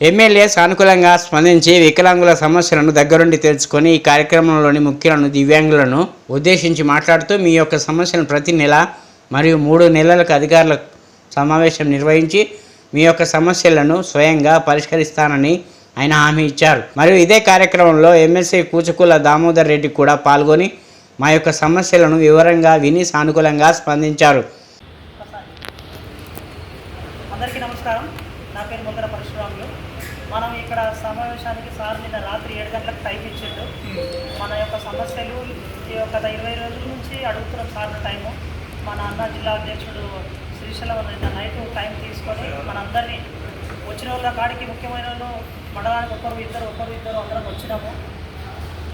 MLA సానుకూలంగా స్పందించి వికలాంగుల సమస్యలను దగ్గరుండి తెలుసుకొని ఈ కార్యక్రమంలోని ముఖ్యులను దివ్యాంగులను ఉద్దేశించి మాట్లాడుతూ మీ యొక్క సమస్యలను ప్రతి నెల మరియు మూడు నెలలకు అధికారుల సమావేశం నిర్వహించి మీ యొక్క సమస్యలను స్వయంగా పరిష్కరిస్తానని ఆయన హామీ ఇచ్చారు. మరియు ఇదే కార్యక్రమంలో ఎమ్మెల్సీ కూచుకుల దామోదర్ రెడ్డి కూడా పాల్గొని మా యొక్క సమస్యలను వివరంగా విని సానుకూలంగా స్పందించారు. అందరికీ నమస్కారం. నా పేరు ముందర పరశురాములు మనం ఇక్కడ సమావేశానికి సార్ నిన్న రాత్రి ఏడు గంటలకు టైం ఇచ్చిండు. మన యొక్క సమస్యలు ఈ యొక్క గత ఇరవై రోజుల నుంచి అడుగుతున్నాం సార్ టైము మన అన్న జిల్లా అధ్యక్షుడు శ్రీశైలం నిన్న నైట్ టైం తీసుకొని మనందరినీ వచ్చిన వాళ్ళ కాడికి ముఖ్యమైన వాళ్ళు మండలానికి ఒకరు ఇద్దరు ఒకరు ఇద్దరు అందరం వచ్చినాము.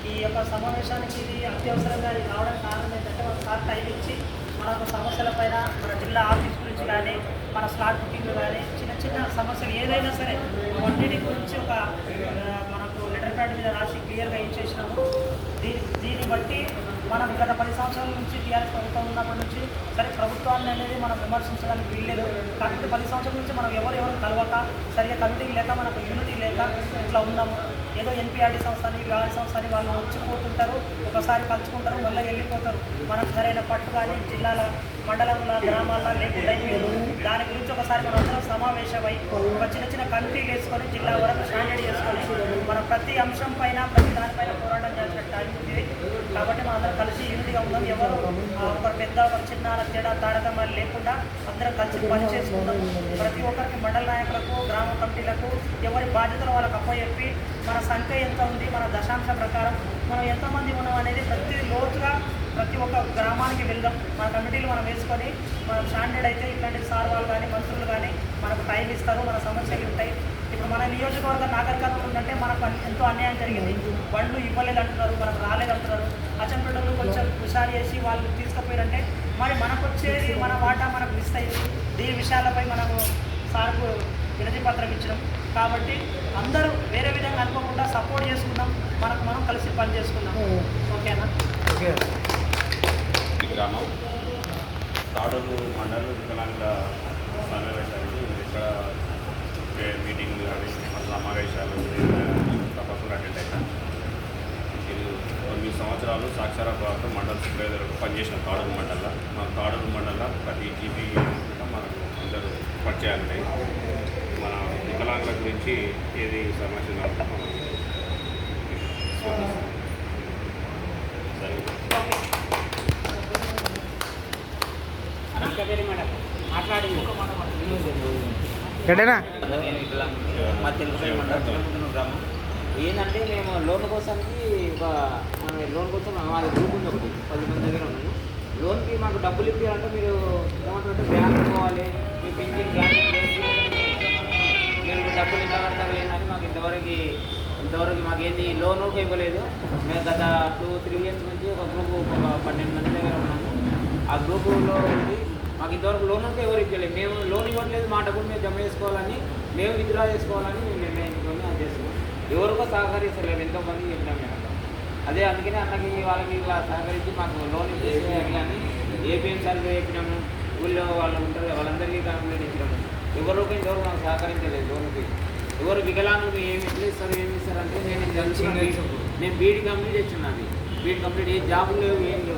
ఈ యొక్క సమావేశానికి ఇది అత్యవసరంగా ఇది రావడానికి కారణం ఏంటంటే మన సార్ టైం ఇచ్చి మన యొక్క సమస్యల పైన మన జిల్లా ఆఫీస్ గురించి కానీ మన స్లాట్ బుకింగ్ కానీ చిన్న చిన్న సమస్యలు ఏదైనా సరే కొన్నిటి గురించి ఒక మనకు లెటర్ ప్యాడ్ మీద రాసి క్లియర్గా ఇచ్చేసినాము. దీని దీన్ని బట్టి మనం గత పది సంవత్సరాల నుంచి టీఆర్ఎస్ ప్రభుత్వం ఉన్నప్పటి నుంచి సరే ప్రభుత్వాన్ని అనేది మనం విమర్శించడానికి వీల్లేదు. కాకపోతే పది సంవత్సరాల నుంచి మనం ఎవరు ఎవరు కలవక సరిగా కమిటీ లేక మనకు యూనిటీ లేక ఇట్లా ఉన్నాము. ఏదో ఎన్పిఆర్డి సంస్థ అని వ్యవహార సంస్థ అని వాళ్ళు వచ్చిపోతుంటారు ఒకసారి కలుసుకుంటారు మళ్ళీ వెళ్ళిపోతారు. మనకు సరైన పట్టు కానీ జిల్లాల మండలంలో గ్రామాల్లో లేకుండా లేదు దాని గురించి ఒకసారి మనం అందరం సమావేశమై ఒక చిన్న చిన్న కమిటీలు వేసుకొని జిల్లా వరకు స్టాండర్డ్ చేసుకొని మనం ప్రతి అంశం పైన ప్రతి దానిపైన పోరాటం చేసిన టైం ఉంది. కాబట్టి మనం అందరం కలిసి యూనిట్గా ఉన్నాం. ఎవరు ఆ, ఒకరు పెద్ద ఒక చిన్న తేడా తారతమ్యాలు లేకుండా అందరం కలిసి పని చేసుకుందాం. ప్రతి ఒక్కరికి మండల నాయకులకు గ్రామ కమిటీలకు ఎవరి బాధ్యతలు వాళ్ళకి అప్పచెప్పి మన సంఖ్య ఎంత ఉంది మన దశాంశ ప్రకారం మనం ఎంతమంది ఉన్నాం అనేది ప్రతి లోతుగా ప్రతి ఒక్క గ్రామానికి వెళ్దాం. మన కమిటీలు మనం వేసుకొని మనం స్టాండర్డ్ అయితే ఇట్లాంటి సార్ వాళ్ళు కానీ మంత్రులు కానీ మనకు టైం ఇస్తారు మన సమస్యలు ఉంటాయి. ఇప్పుడు మన నియోజకవర్గం నాగరికత ఉందంటే మనకు ఎంతో అన్యాయం జరిగింది. బండ్లు ఇవ్వలేదు అంటున్నారు మనకు రాలేదు అంటున్నారు అచ్చంపేటలు కొంచెం హుషారు చేసి వాళ్ళు తీసుకుపోయారంటే మరి మనకు వచ్చేది మన వాటా మనకు మిస్ అయింది దీని విషయాలపై మనము సార్కు వినతి పత్రం ఇచ్చినాం. కాబట్టి అందరూ వేరే విధంగా అనుకోకుండా సపోర్ట్ చేసుకుందాం. మనకు మనం కలిసి పని చేసుకుందాం. ఓకేనా? ఈ గ్రామం. తాడూరు మండలం వికలాంగుల సమావేశానికి ఇక్కడ మీటింగ్ సమావేశాలు తప్పకుండా అటెండ్ అయినా. ఇది తొమ్మిది సంవత్సరాలు సాక్షర ప్రభుత్వం మండల సూపర్వైజర్గా పనిచేసిన తాడూరు మండల. మన తాడూరు మండల ప్రతి జీపీ మనకు అందరూ పరిచయాలు మన వికలాంగుల గురించి ఏది సమస్య ఉన్నప్పుడు మనం స్పందిస్తాం. సరే ఎక్కడైనా ఇట్లా మా తెలుగు మండలం గ్రామం ఏంటంటే మేము లోన్ కోసానికి ఒక మన లోన్ కోసం మాది గ్రూప్ ఉంది ఒకటి పది మంది దగ్గర ఉన్నాము. లోన్కి మాకు డబ్బులు ఇప్పారంటే మీరు ఏమంటారంటే బ్యాంక్ పోవాలి మీ పెన్షన్ బ్యాంక్ మీరు డబ్బులు ఎంత కడతారు ఏంటని మాకు ఇంతవరకు ఇంతవరకు మాకు ఏంది లోన్ కూడా ఇవ్వలేదు. మేము గత టూ త్రీ ఇయర్స్ నుంచి ఒక గ్రూప్ ఒక పన్నెండు మంది దగ్గర ఉన్నాము. ఆ గ్రూపులో ఉండి మాకు ఇంతవరకు లోన్ ఉంటే ఎవరు ఇవ్వలేదు. మేము లోన్ ఇవ్వట్లేదు మా డబ్బులు మేము జమ చేసుకోవాలని మేము విత్డ్రా చేసుకోవాలని మేము నిర్ణయించుకొని అది చేస్తున్నాం. ఎవరికో సహకరిస్తలేరు ఎంతోమంది చెప్పినాం మేము. అదే అందుకనే అన్నకి వాళ్ళకి ఇలా సహకరించి మాకు లోన్ ఇచ్చేసేయాలి కానీ ఏపీఎం సర్వే చెప్పినాము ఊళ్ళో వాళ్ళు ఉంటారు వాళ్ళందరికీ కంప్లైంట్ ఇచ్చినాము ఎవరికి ఇంతవరకు మాకు సహకరించలేదు లోన్కి. ఎవరు వికలాంగులకు ఏమి ఇస్తారు ఏమి ఇస్తారు అంటే నేను. నేను బీఈడి కంప్లీట్ చేస్తున్నాను బీఈడి కంప్లీట్ ఏ జాబులు లేవు ఏం లేవు.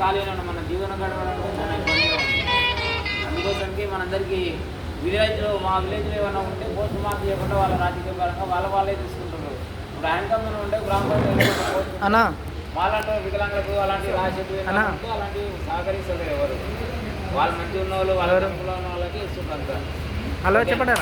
ఖాళీగా ఉన్నాం మన జీవనం ఉంది. అందుకోసానికి మనందరికీ విలేజ్లో మా విలేజ్లో ఏమైనా ఉంటే పోస్ట్ మార్క్ చేయకుండా వాళ్ళ రాజకీయ పరంగా వాళ్ళ వాళ్ళే తీసుకుంటున్నారు ఇప్పుడు ఆయన ఉంటే గ్రామ వాళ్ళంటే వికలాంగులకు అలాంటి రాసేది అన్నా. ఉంటే అలాంటి సహకరిస్తారు ఎవరు. వాళ్ళు మంచి ఉన్న వాళ్ళు వాళ్ళ వాళ్ళకి ఇస్తున్నారు హలో చెప్పండి